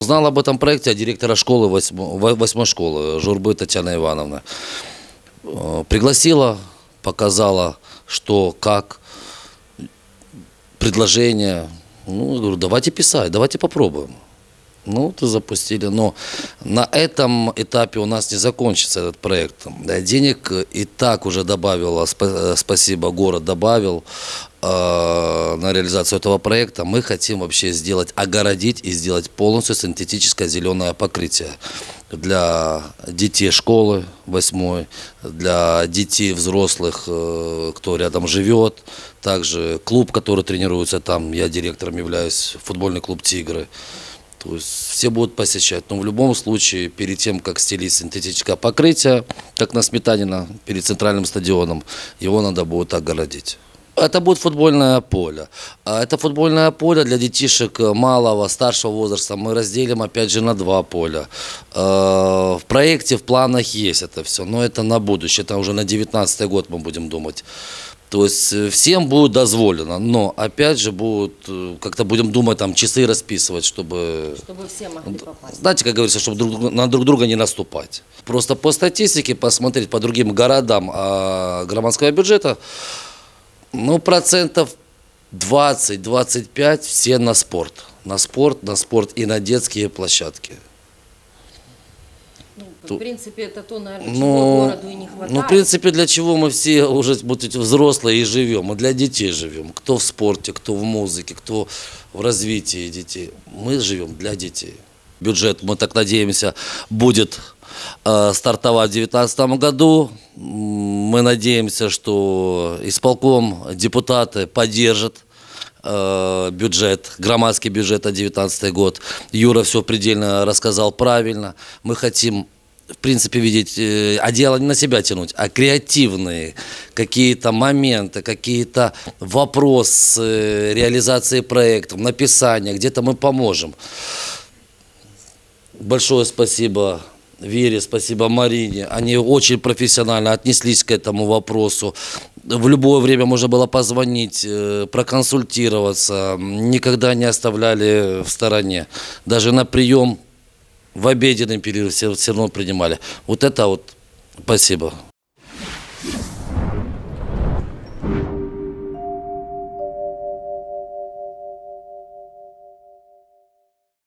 Узнал об этом проекте от директора школы, восьмо- восьмой школы, Журбы Татьяна Ивановна. Э, Пригласила, показала, что, как, предложение. Ну, говорю, давайте писать, давайте попробуем. Ну, то запустили. Но на этом этапе у нас не закончится этот проект. Да, Денег и так уже добавила, э, спасибо, город добавил э, на реализацию этого проекта. Мы хотим вообще сделать, огородить и сделать полностью синтетическое зеленое покрытие для детей школы восьмой, для детей взрослых, э, кто рядом живет, также клуб, который тренируется там, я директором являюсь, футбольный клуб «Тигры». То есть все будут посещать. Но в любом случае, перед тем, как стелить синтетическое покрытие, как на Сметанина, перед центральным стадионом, его надо будет огородить. Это будет футбольное поле. А это футбольное поле для детишек малого, старшего возраста. Мы разделим, опять же, на два поля. Э, В проекте, в планах есть это все, но это на будущее. Это уже на 19 год мы будем думать. То есть э, всем будет дозволено, но опять же будут, э, как-то будем думать, там часы расписывать, чтобы Чтобы все могли попасть. знаете, как говорится, чтобы друг, на друг друга не наступать. Просто по статистике посмотреть по другим городам а, громадского бюджета, ну, процентов 20-25 все на спорт. На спорт, на спорт и на детские площадки. Ну, в принципе, это то, наверное, чего Ну, городу и не хватает. ну, в принципе, для чего мы все уже вот эти взрослые и живем? Мы для детей живем. Кто в спорте, кто в музыке, кто в развитии детей. Мы живем для детей. Бюджет, мы так надеемся, будет стартовать в 2019 году. Мы надеемся, что исполком депутаты поддержат э, бюджет, громадский бюджет на 2019 год. Юра все предельно рассказал правильно. Мы хотим в принципе, видеть, э, а дело не на себя тянуть, а креативные какие-то моменты, какие-то вопросы э, реализации проектов, написания, где-то мы поможем. Большое спасибо Вере, спасибо Марине. Они очень профессионально отнеслись к этому вопросу. В любое время можно было позвонить, э, проконсультироваться. Никогда не оставляли в стороне. Даже на прием в обеденный период все, все равно принимали. Вот это вот спасибо.